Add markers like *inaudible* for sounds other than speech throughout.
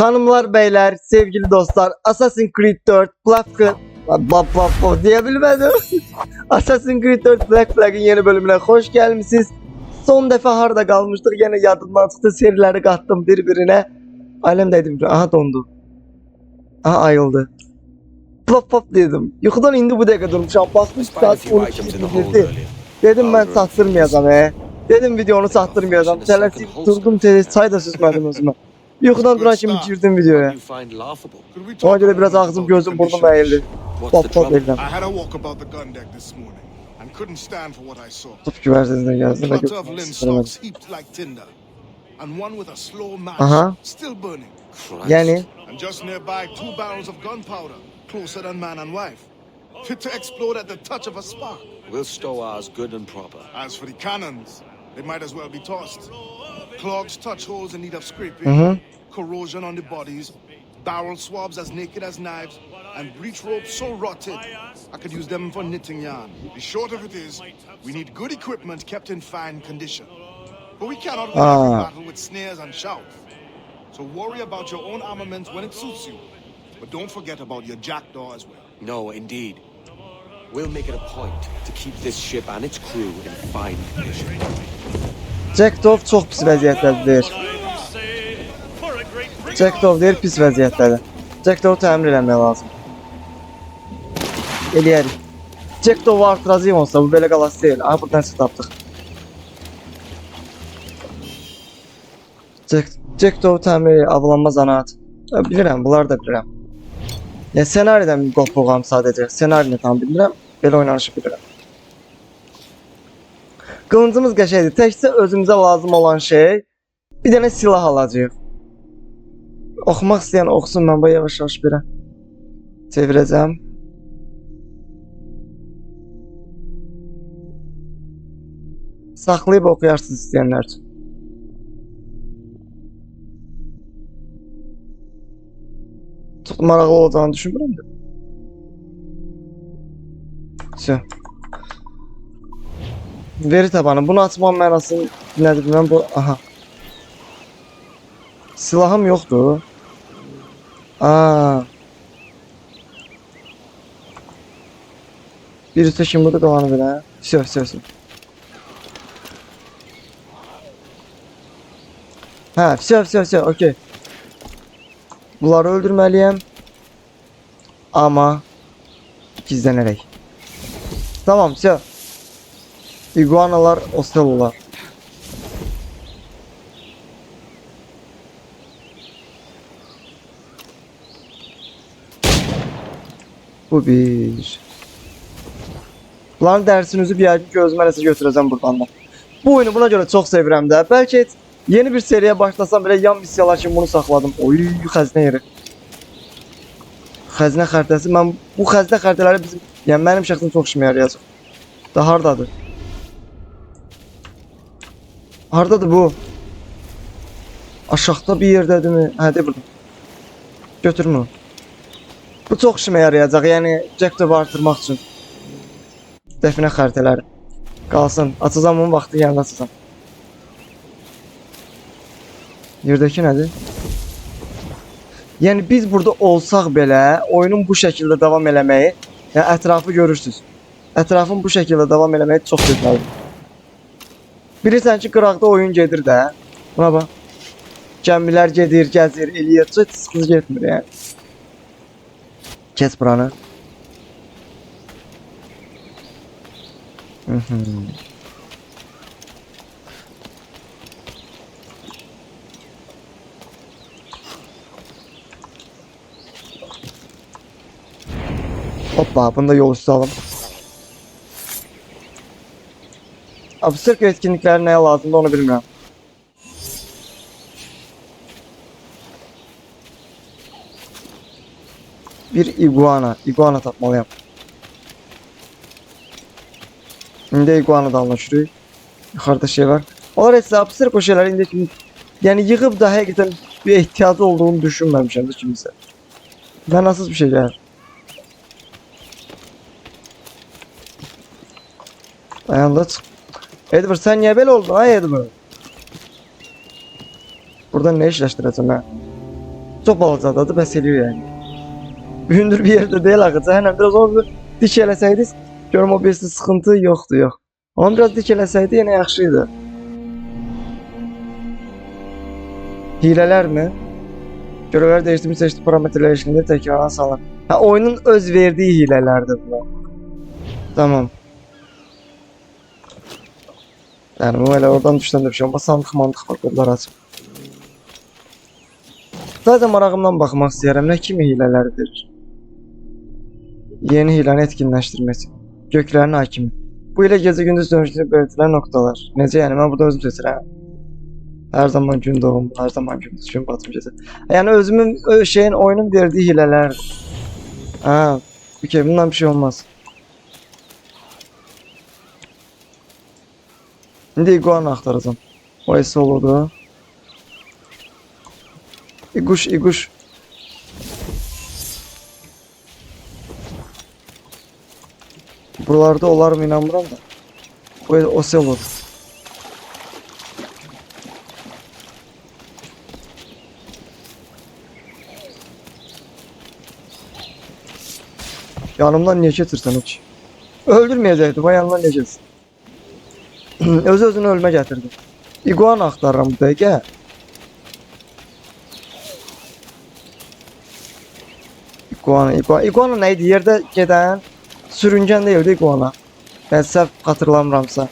Hanımlar, beyler, sevgili dostlar, Assassin's Creed 4 Black Flag Bap bap bap diyebilmedim. *laughs* Assassin's Creed 4 Black Flag'in yeni bölümüne hoş gelmişsiniz. Son defa harda kalmıştık. Yine yadımdan çıktı. Serileri kattım birbirine. Alemdeydim. Aha dondu. Aha ayıldı. Pop pop dedim. Yuxudan indi bu dakika Despite a saat few 12 items in the hold girdi. Dedim ben sattırmayacağım he. Dedim videonu sattırmayacağım. Tələsik durdum tez çay da süzmədim özümə. *laughs* Yuxudan duran kimi girdim videoya. Ona görə a biraz ağzım gözüm burnum. What's Pop pop saw. Tut güvərsizlə A gəlsin də clutter of lint götürmək stalks heaped like tinder, and one with a slow match still burning. Christ. Yəni And just nearby, two barrels of gunpowder, closer than man and wife, fit to explode at the touch of a spark. We'll stow ours good and proper. As for the cannons, they might as well be tossed. Clogs touch holes in need of scraping, Mhm. Corrosion on the bodies, barrel swabs as naked as knives, and breech ropes so rotted I could use them for knitting yarn. The short of it is, we need good equipment kept in fine condition. But we cannot win every Ah. battle with snares and shouts. So worry about your own armament when it suits you. But don't forget about your jackdaw as well. No, indeed. We'll make it a point to keep this ship and its crew in fine condition. Jack Dove çox pis vəziyyətdədir. Jack Dove deyir pis vəziyyətdədir. Jack Dove təmir eləmək lazım. Eləyərik. Jack Dove artıracağıq olsa bu belə qalası deyil. Aha buradan çıx tapdıq. Jack, Jack Dove təmir avlanma zanaat. Bilirəm, bunlar da bilirəm. Ya ssenaridən qopluğam sadəcə. Ssenarini tam bilmirəm. Belə oynanışı bilirəm. Qılıncımız qəşəngdir. Təkcə özümüzə lazım olan şey bir dənə silah alacağıq. Okumak isteyen okusun ben bu yavaş yavaş bire. Çevireceğim. Saklayıp okuyarsınız isteyenler için. Çok maraqlı olacağını düşünmürüm de. Şu. Veri tabanı. Bunu açmam mənasını nədir bilmem. Bu, aha. Silahım yoxdur. Aa. Birisi şımarık olanı bile. Sür sür sür. Ha sür sür sür okey. Bunları öldürmeliyim. Ama ikizlenerek. Tamam sür. Iguanalar, ostelolar. Bu bir. Üzüb yəqin ki özümə nəsə götürəcəm buradan da. Bu oyunu buna görə çox sevirəm də. Bəlkə yeni bir seriyə başlasam belə yan missiyalar kimi bunu saxladım. Oy, xəzinə yeri. Xəzinə xəritəsi. Mən bu xəzinə xəritələri bizim, yəni mənim şəxsim çox işimə yarayacaq. Da hardadır? Hardadır bu? Aşağıda bir yerdədirmi? Hə, de burada. Götür bunu. Bu çox işimə yarayacaq. Yəni Jack-Dove artırmaq üçün. Dəfinə xəritələri. Qalsın. Açacağım onun vaxtı yanında açacağam. Yerdəki nədir? Yəni biz burada olsaq belə oyunun bu şəkildə davam eləməyi, yəni ətrafı görürsüz. Ətrafın bu şəkildə davam eləməyi çox gözəldir. Bilirsən ki, qıraqda oyun gedir də. Buna bax. Gəmilər gedir, gəzir, eləyir. Heç sıxıntı getmir yəni. Kes buranı. Mhm. Hoppa bunu da yol. Abi sırf etkinlikler neye lazımdı onu bilmiyorum. Bir iguana. Iguana tapmalıyım. Şimdi iguana da anlaşırıq. Yuxarıda şey var. Onlar hesabı sırf o şeyler indi ki yani yığıb da həqiqətən bir ehtiyacı olduğunu düşünməmişəm də kimisə. Mənasız bir şey gəlir. Dayan da çık. Edward sen niye böyle oldun ha Edward? Burada ne işleştireceğim ha? Çok balacadadır, bəs eləyir yəni. Hündür bir yerdə deyil axı. Cəhənnəm biraz onu dik eləsəydiniz, görüm o birisi sıxıntı yoxdur, yox. Onu biraz dik eləsəydi yenə yaxşı idi. Hilələr mi? Görevlər değiştirmiş seçti parametreler eşliğinde tekrardan sağlar. Ha oyunun öz verdiği hilelerdir bunlar. Tamam. Yani bu hele oradan düşten de bir şey olmaz. Sandık mantık var kodlar açıp. Zaten marağımdan bakmak isterim. Ne kimi hileler verir? Yeni hilenin etkinleştirmesi. Göklerin hakimi. Bu ile gece gündüz dönüştürüp belirtilen noktalar. Nece yani ben burada özüm seçirəm. Her zaman gün doğum, her zaman gün batım gece. Yani özümün şeyin oyunun verdiği hileler. Ha, okey bundan bir şey olmaz. Şimdi iguana aktaracağım. O esi olurdu. İguş, iguş. Buralarda olar mı inanmıram da. O, o esi olur. Yanımdan niye getirsen hiç? Öldürmeyecekti. Niye getirsin? *clears throat* Öz özünü ölme getirdi. İguana aktarıram bu dəqiqə. İguana, iguana. İguana nə idi? Yerdə sürüngən deyildi iguana. Mən səhv xatırlamıramsa.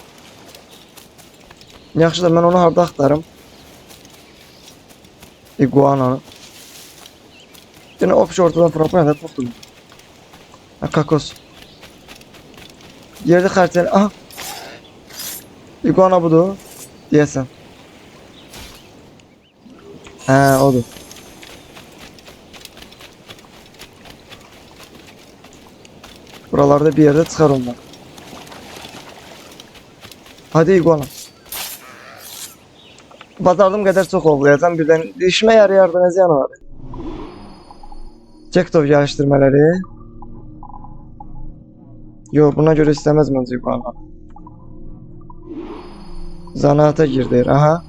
Yaxşı da mən onu harda axtarım? İguananı. Yine opş ortadan propaganda toxtum. Ha, kakos. Yerde xərcəli. Aha. Iguana budur. Deyəsən. Hə, odur. Buralarda bir yerde çıxar onlar. Hadi iguana. Bazardığım qədər çox ovlayacam birdən. İşimə yarayar da nə ziyanı var? Cektov geliştirmeleri. Yo buna göre istemez bence iguana. Zanaata girdi. Aha.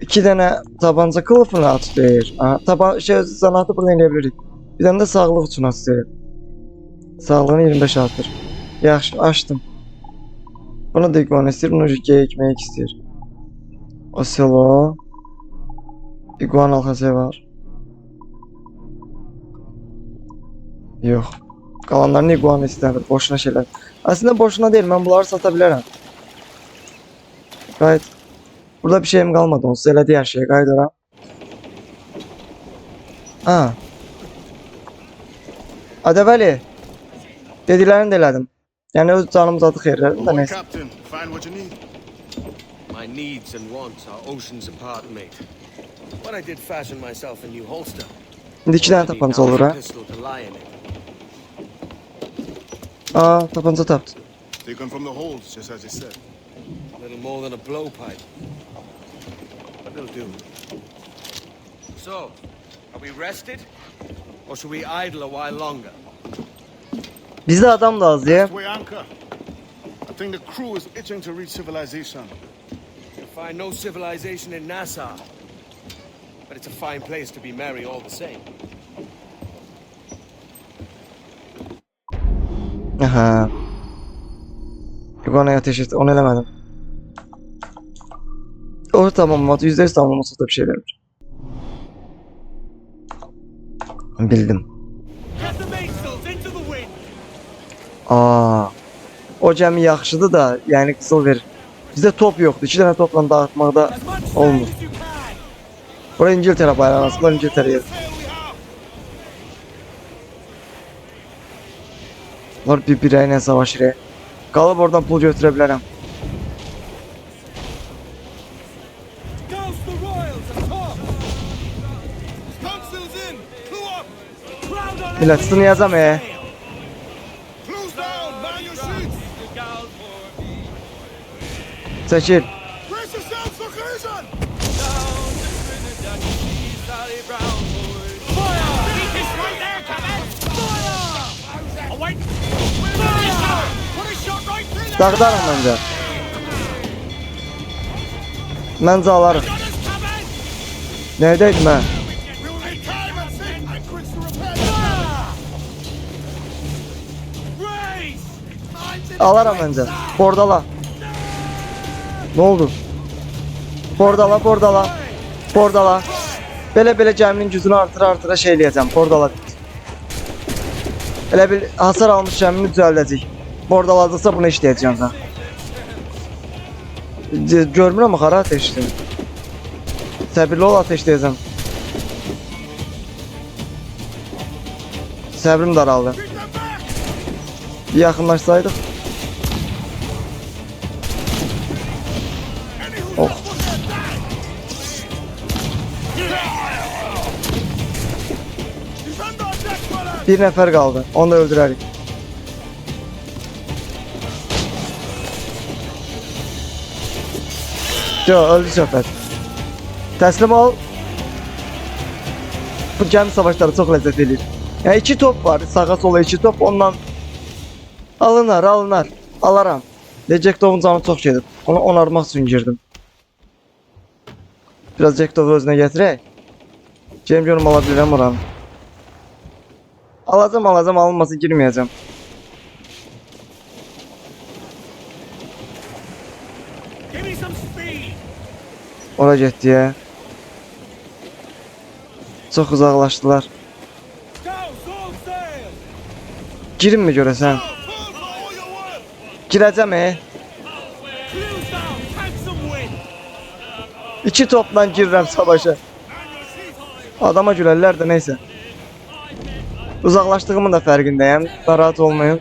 İki tane tabanca kılıfını at deyir. Aha, taba şey zanaatı burada eləyə Bir tane de sağlık at deyir. Sağlığını 25 artır. Yaxşı, açtım. Bunu da iguana istəyir, bunu geyik meyik istəyir. Oselo. Iguana alxası var. Yox. Qalanlarını iguana istəmir, boşuna şeylər. Aslında boşuna değil, mən bunları sata bilərəm. Qayıt. Burada bir şeyim qalmadı, onsuz elədi hər şeyi, qayıt ora. Ha. Adəbəli. Dedilərini də elədim. Yəni öz canımız adı xeyirlərim də need. My needs and wants are oceans apart, mate. When I did fashion myself a new holster, İndi iki dənə I tapanca olur it. Aa, tapanca tapdı. Taken from the holds, just as you said. A little more than a blowpipe. But it'll do. So, are we rested? Or should we idle a while longer? Bizdə adam da az ya. We anchor. I think the crew is itching to reach civilization. You'll find no civilization in Nassau. But it's a fine place to be merry all the same. Aha. Iguana'ya ateş et. Onu elemedim. O tamamladı. Yüzde yüz tamamlaması da bir şeyler var. Bildim. Aa. O cəmi yaxşıdır da, yəni qızıl verir. Bizdə top yoxdur. İki dənə topla dağıtmaqda olmur. Bura İngiltərə bayrağı, aslında İngiltərəyə. Var bir birəyi ilə savaşır. Qalıb oradan pul götürə bilərəm. Through the Dağıdarım məncə. Məncə alarıq. gunners, Captain! Neredeydim ben? Alaram bence. Bordala. Ne oldu? Bordala, bordala. Bordala. Belə belə gəminin gücünü artıra artıra şey eləyəcəm. Bordala. Elə bir hasar almış gəmini düzəldəcək. Bordaladıqsa bunu işləyəcəm sən. Görmürəm axı hara ateşdir. Səbirli ol ateşləyəcəm. Səbrim daraldı. Bir yaxınlaşsaydıq. Oh. Bir nəfər qaldı. Onu da öldürərik. Yo, öldü söhbət. Təslim ol. Bu gəmi savaşları çox ləzzət edir. Yəni iki top var, sağa sola iki top. Ondan alınar, alınar. Alaram. Jacktov'un canı çox gedir. Onu onarmaq üçün girdim. Biraz Jacktov'u özünə gətirək. Gəlim görüm ala bilirəm oranı. Give me some speed. Ora getdi ya. Çox uzaqlaşdılar. Go, full sail. Girin mi görəsən? Pull for all your Girəcəm e. İki topla girirəm savaşa. Adama gülərlər də neysə. Uzaqlaşdığımın da fərqindəyəm. Narahat olmayın.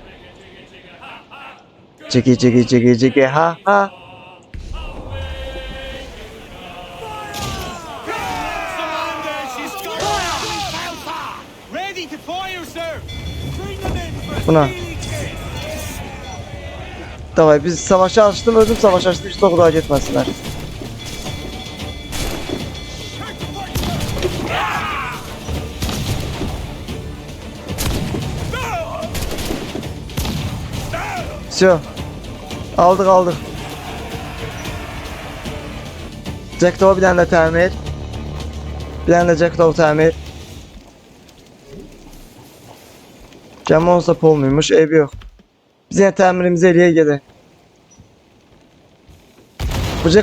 Çeki çeki çeki çeki ha ha. Commander, Davay biz savaşa açtım özüm savaş açtım hiç topu daha getməsinlər. Все. Aldık aldık. Jack Daw'a bir tane de təmir. Bir tane de Jack Daw təmir. Gəmi olsa olmuyormuş, evi yok. Biz yine təmirimizi eləyə gedək.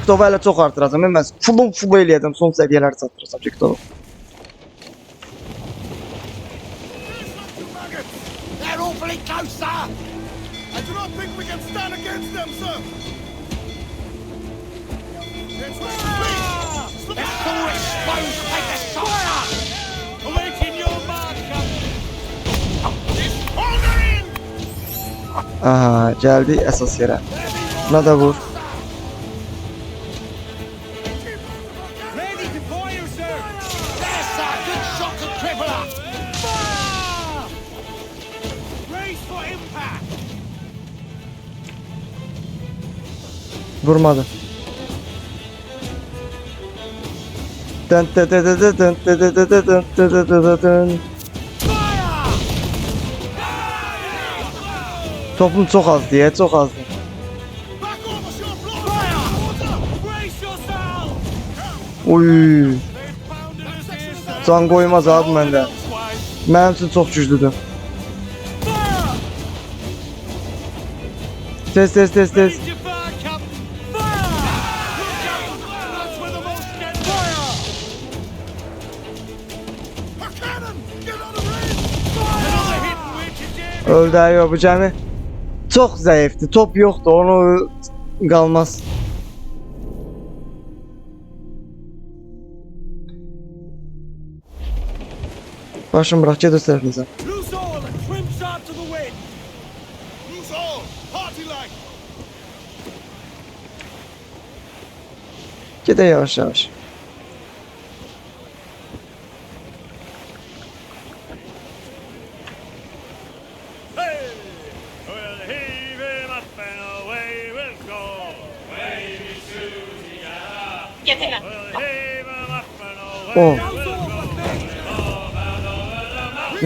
Daw'u hələ çox artıracam. Mən fullum full eləyəcəm, son səviyyələri çatdıracam Jack Daw'u. They're awfully to cripple her. Fire! Brace for impact. Vurmadı. Dın dı dı dı dı dın dı dı dı dı dın dı dı dı dı dın. Yourself! Uy, They've pounded us here, sir. can qoymaz abi. Twice. Mənim üçün çox güclüdür. Tez tez tez tez. Öldü ayo bu cəmi. Çox zəifdir. Top yoxdur. Onu qalmaz. Başım bırak get öz tərəfinizə. Loose all and trim sharp to the wind. Loose all! Party like! Gedə yavaş yavaş. Hey! We'll heave him up and away we'll go. Away Oh.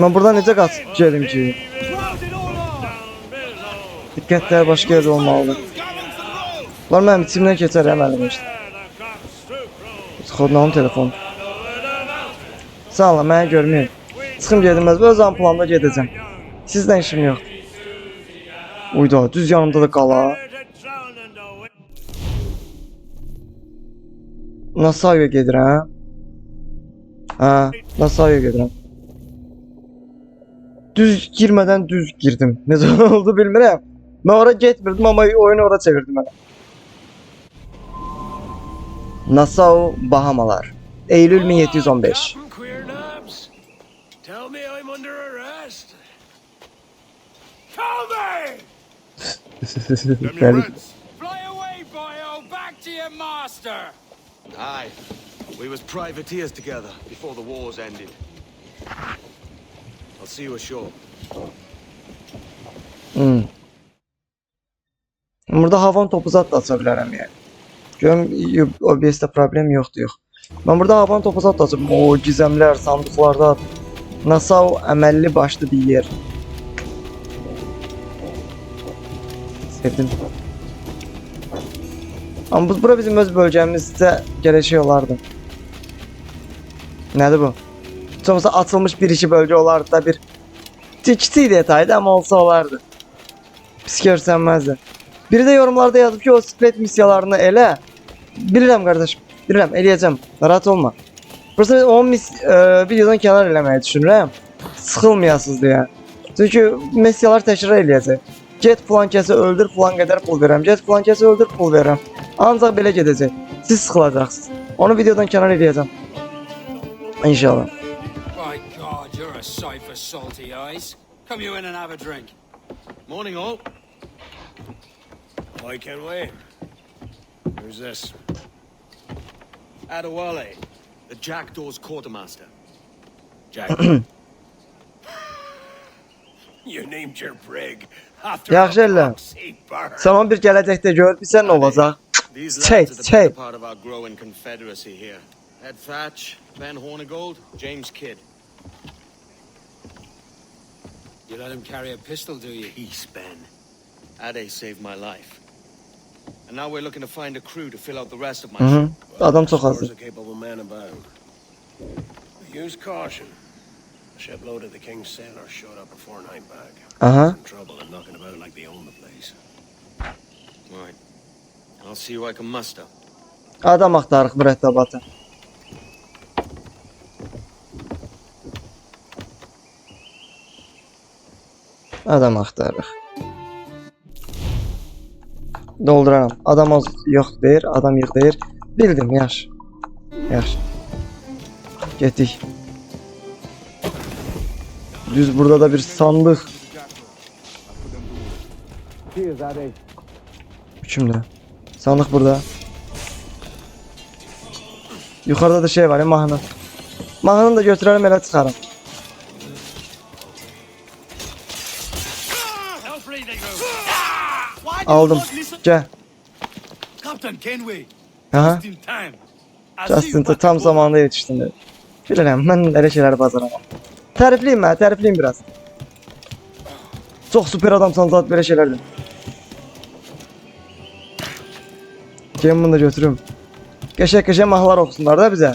Mən buradan necə qaçıb ki? Diqqətlər başqa yerdə olmalıdır. Lan mənim içimdən keçər həm əlimə işte. Xodnağın telefon. Sağ olun, mənə görməyin. Çıxım gedilməz, öz planla gedəcəm. Sizdən işim yox. Uyda, düz yanımda da qala. Nasayo gedirəm. Hə, Nasayo gedirəm. Düz girmədən düz girdim. *laughs* Necə oldu bilmirəm. Mən ora getmirdim amma oyunu ora çevirdim mən. Nassau, Bahamalar. Eylül 1715. Captain Queer Knobs, tell me *laughs* Aye, we was privateers together before the wars ended. I'll see you ashore. Hmm. Burada havan topu zat da aça bilərəm yəni. Görüm OBS-də problem yoxdur, yox. Mən burada havan topu zat da açıb. O gizemlər, sandıqlarda Nassau əməlli başlı bir yer. Sevdim. Amma bu bura bizim öz şey olardı. Nədir bu? Çoxsa açılmış bir iki bölgə olardı da bir Kiçik detaydı ama olsa olardı. Pis görsənməzdi. Biri de yorumlarda yazıb ki o split missiyalarını elə. Bilirəm qardaşım. Bilirəm, eləyəcəm. Narahat olma. Burası o mis e, videodan kənar eləməyi düşünürəm. Sıxılmayasınız deyə. Çünki missiyalar təkrar eləyəcək. Falan kəsi öldür falan qədər pul verirəm. Get falan kəsi öldür pul verirəm. Ancaq belə gedəcək. Siz sıxılacaqsınız. Onu videodan kənar eləyəcəm. İnşallah. By God, you're a sight for salty eyes. Come you in and have a drink. Morning, all. I can wait. Who's this? Adewale, the Jackdaw's quartermaster. Jack. *clears throat* you named your brig Yaxşı bird. Zaman bir gələcəkdə gör bilsən nə olacaq. Confederacy here. Ed Thatch, Ben Hornigold, James Kidd. You let him carry a pistol, do you? Peace, Ben. Ade saved my life. And now we're looking to find a crew to fill out the rest of my Hı -hı. ship. Adam man about. Use caution. A shipload of the King's sailors showed up before night back. Aha. In trouble and knocking about like they own the place. Right. I'll see who I can muster. Adam axtarıq mürəttəbatı. Adam axtarıq. Dolduraram. Adam az yox deyir, adam yox deyir. Bildim, yaxşı. Yaxşı. Getdik. Düz burada da bir sandıq. Kimdə? Sandıq burada. Yuxarıda da şey var ya mahnı. Mahnını da. Elfrey, they go. Aldım. Gəl. Captain Kenway, Aha. Justin tam zamanında yetişdin dedi. Bilirəm, mən elə şeyləri bacaramam. Tərifliyim mən, tərifliyim biraz. Çox super adamsan zat belə şeylərdir. Gəlin bunu da götürüm. Qəşəng-qəşəng mahnılar oxusunlar da bizə.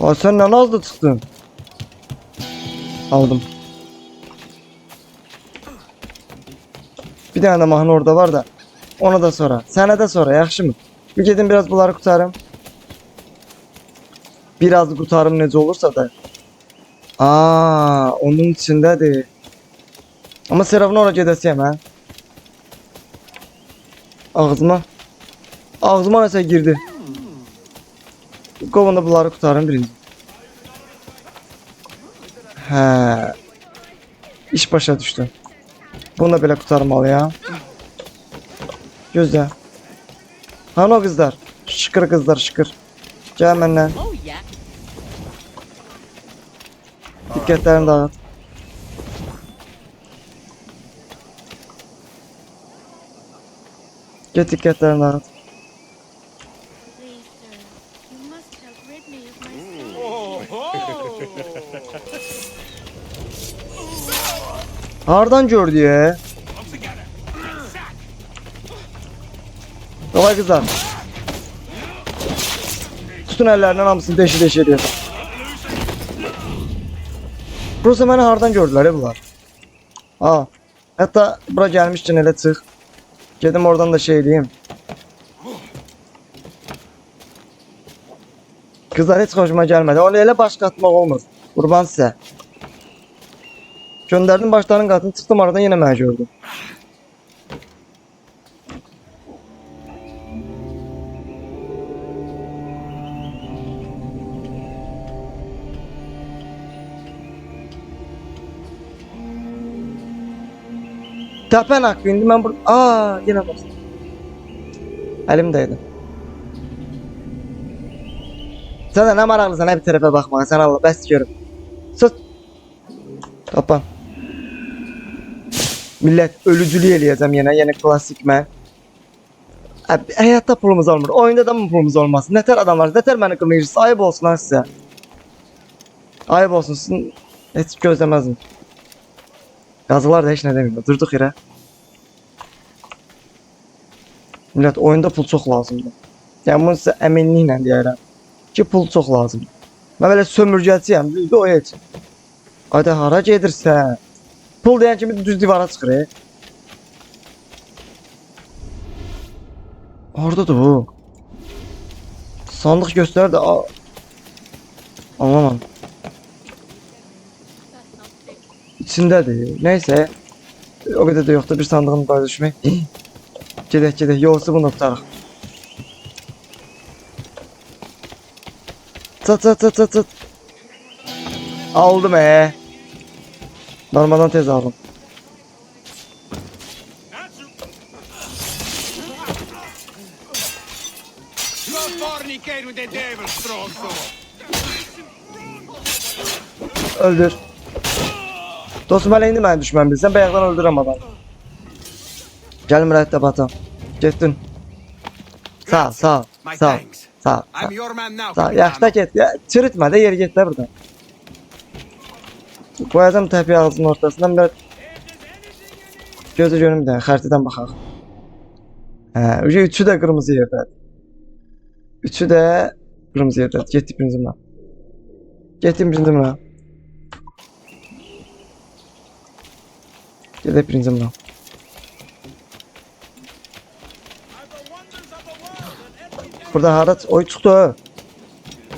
Aa sen ne nazlı çıktın? Aldım. Bir tane mahnı orada var da. Onu da sonra. Sənə də sonra, yaxşı mı? Bir gedin biraz bunları qutarım. Biraz qutarım necə olursa da. Aa, onun içindədir. Amma Seravın ora gedəsiyəm hə. Ağzıma. Ağzıma nəsə girdi. Qovunda bunları qutarım birinci. Hə. İş başa düşdü. Bunu da belə qutarmalıyam. Gözlə. Hani o qızlar? Şıkır qızlar, şıkır. Oh, yeah. Diqqətlərini dağıt. Get diqqətlərini dağıt. Please, sir, you must help rid me of my son. Hardan gördü ya? Kolay kızlar. Tutun ellerinden hamısını deşi deşi ediyor. Burası məni hardan gördülər ya bunlar? Aa, hətta bura gəlmişkən elə çıx. Gedim oradan da şey edeyim. Kızlar heç xoşuma gəlmədi. Onu elə baş qatmaq olmur. Qurban sizə. Göndərdim başların qatını çıxdım aradan yenə məni gördüm. Təpən haqqı indi mən bur... Aa, yenə bastım. Əlim dəydi. Sən də nə maraqlısan hə bir tərəfə baxmağa. Sən Allah bəs görüm. Sus. Qapan. Millət ölücülük eləyəcəm yenə, yenə klassik mən. Ə, Həyatda pulumuz olmur. Oyunda da mı pulumuz olmasın? Nətər adamlar, nətər məni qınayırsınız? Ayıb olsun ha sizə. Ayıb olsun, sizin heç gözləməzdim. Yazılar da heç nə demir. Durduq yerə. Millət oyunda pul çox lazımdır. Yəni bunu sizə əminliklə deyərəm ki, pul çox lazımdır. Mən belə sömürgəciyəm, düzdür o heç. Ayda hara gedirsən? Pul deyən kimi düz divara çıxır. e. Oradadır bu. Sandıq göstər də. a- Anlamadım. İçindədir. Nəysə. O qədər də yoxdur bir sandığın payda düşmək. *gasps* gedək, gedək. Yoxsa bunu tutarıq. Çat çat çat çat çat. Aldım e. Normaldan tez aldım. Öldür. Dostum hələ indi məni düşmən bilsən, bayaqdan öldürəm adamı. Gəl mürəttəb atam. Getdin. Sağ ol, sağ sağ sağ Sağ ol. Capitano. Yaxşı da get. Ya, çürütmə də yeri get də buradan. Qoyacam təpiyi ağzının ortasından bir gözü görüm də xəritədən baxaq. Hə, ucu üçü də qırmızı. Üçü də qırmızı yerdədir. Getdik birinci buna. Getdim birinci buna. Gedək birinci buna. Burada hara oy çıxdı.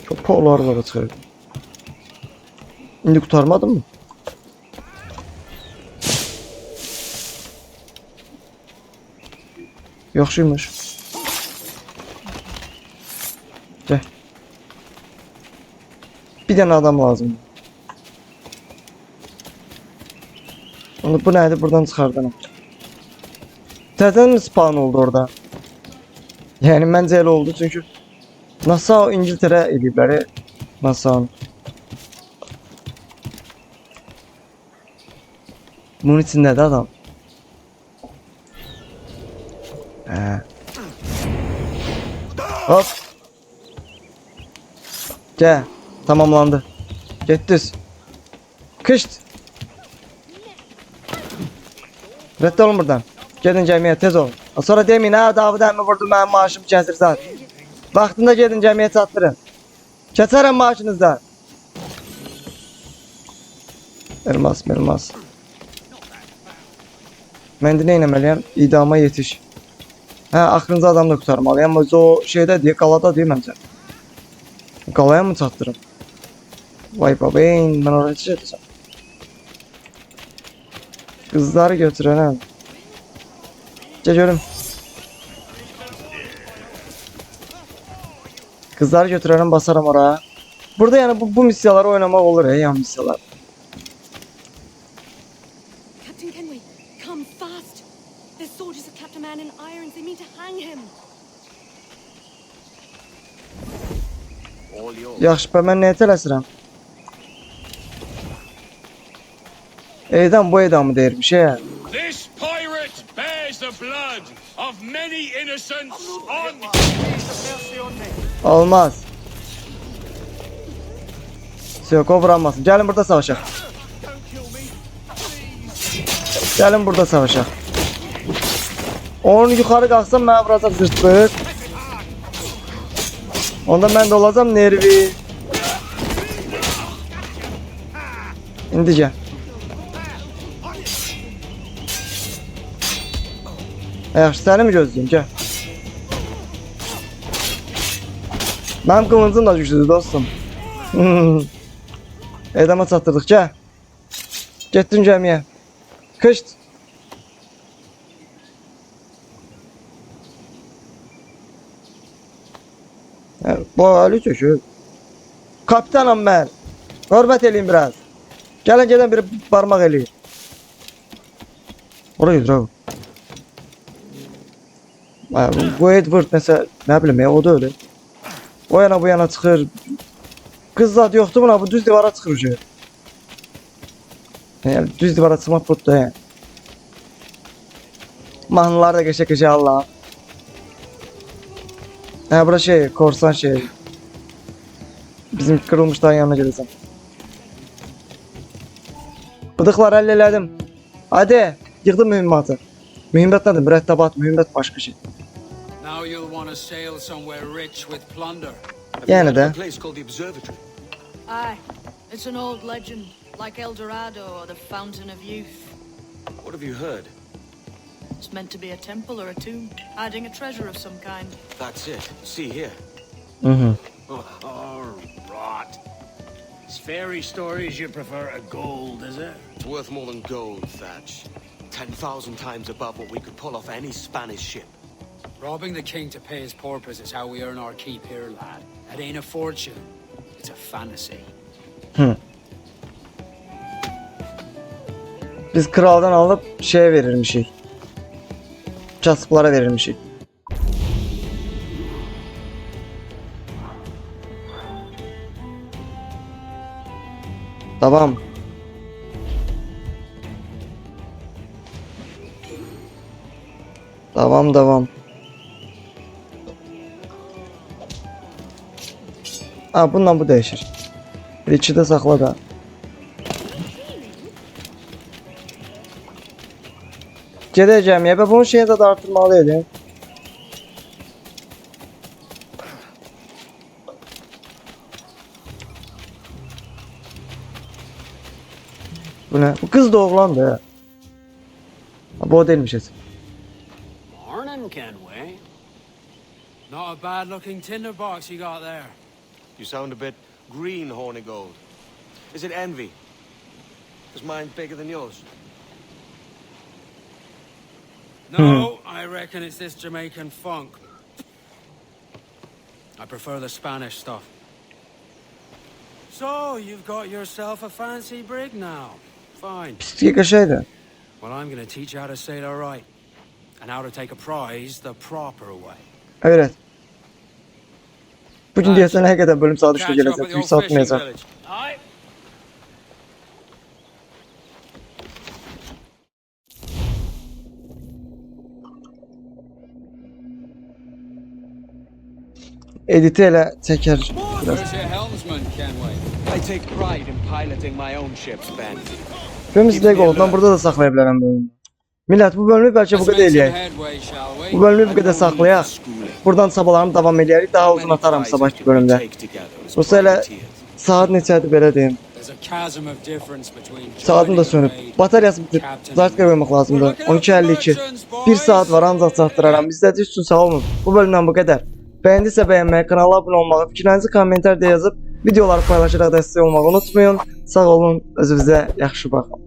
Çok polarlara çıxır. İndi qurtarmadın mı? Yaxşıymış. Gəl. Bir dənə adam lazımdır. Onu bu nədir? Buradan çıxardanım. Təzədən mi spawn oldu orada? Yəni məncə elə oldu çünki NASA İngiltərə eləyiblər. e, NASA. Bunun içindədir adam. Hop. Gəl. Tamamlandı. Getdiniz. Kışt. Rədd olun buradan. Gedin cəmiyyət tez olun. Sonra deməyin ha Davud əmi vurdu mənim maaşımı kəsirsən. Vaxtında gedin cəmiyə çatdırın. Keçərəm maaşınızdan. Elmas, elmas. Mən indi nə etməliyəm? İdama yetiş. Hə, axırıncı adamı da qurtarmalıyam. Amma o şeydə deyə, qalada deyə məncə. Qalaya mı çatdırım? Vay babeyn, mən oraya necə edəcəm? Qızları götürənəm. Gəl görüm. Kızlar götürürüm basarım oraya. Burada yani bu, bu misyaları oynamak olur ya yan misyalar. Captain Kenway, come fast! There's soldiers of Captain Man in irons. They mean to hang him. All yours. Yaxşı, bə mən nəyə tələsirəm? Edam bu edamı deyirmiş ya. This pirate bears the blood of many innocents on Olmaz. Yok o vuranmasın. Gelin burada savaşalım. Gəlin burada savaşaq. Onu yuxarı qalxsam mənə vuracaq zırtlıq. Onda mən də olacam nervi. İndi gəl. Yaxşı, səni mi gözləyim? Gəl. Mənim qılıncım da güclüdür dostum. *laughs* Edama çatdırdıq, gəl. Getdim gəmiyə. Kışt. Ali çökür. Kapitanam mən. Hörmət eləyin biraz. Gələn gedən biri barmaq eləyir. Oraya gedir abi. Bu- Edward mesela ne bileyim ya o da öyle. O yana bu yana çıxır. Kız zat yoktu buna bu düz divara çıxır şey. Yani düz divara çıxmaq budur yani. Mahnılar da geçe geçe Allah. Ha bura şey korsan şey. Bizim kırılmışların yanına geleceğim. Bıdıklar halleledim. Hadi yıktım mühimmatı. Mühimmat nedir? Mürettebat, mühimmat başka şey. Now you'll want to sail somewhere rich with plunder. Yani de. A place called the Observatory. Aye. It's an old legend, like El Dorado or the Fountain of Youth. What have you heard? It's meant to be a temple or a tomb, hiding a treasure of some kind. That's it. See here. Hı hı. Oh, rot. It's fairy stories you prefer to gold, is it? It's worth more than gold, Thatch. Ten thousand times above what we could pull off any Spanish ship. Robbing the king to pay his porpoise is how we earn our keep here, lad. It ain't a fortune. It's a fantasy. Hmm. Biz kraldan alıp şeye verirmişik. Kasıplara verirmişik. Tamam. Tamam devam. Ha bundan bu değişir. İçi de sakla da. Gedəcəm ya. Və bunun şeyini də artırmalıydım. Bu ne? Bu kız da oğlandı ha. Ha, Bu o değilmiş esin. Morning, Kenway. Not a bad looking tinderbox you got there. You sound a bit green, Hornigold. Is it envy? Is mine bigger than yours? No, I reckon it's this Jamaican funk. I prefer the Spanish stuff. So, you've got yourself a fancy brig now. Fine. Well, I'm gonna teach you how to sail her right. And how to take a prize the proper way. Evet. Bugün diyesen ne kadar bölüm saat 3'te Catch up gelecek. at the 3 saat mezar. village. My own ships, Ben. Filmi Legold'dan burada da saxlaya bu bölümü. Millət bu bölümü bəlkə bu some eləyək. Bu bölümü bu qədər saxlayaq. Buradan sabahlarım davam edərik. Daha uzun atarım sabahki bölümdə. Yoxsa elə saat neçədir belə deyim. Saatım da sönüb. Bataryası bitib. Zartka qoymaq lazımdır. 12.52. 1 saat var ancaq çatdıraram. İzlədiyiniz üçün sağ olun. Bu bölümdən bu qədər. Beğendiyse beğenmeyi, kanala abone olmayı, fikirlerinizi komenterde yazıp videoları paylaşarak destek olmayı unutmayın. Sağ olun, özünüzə yaxşı baxın.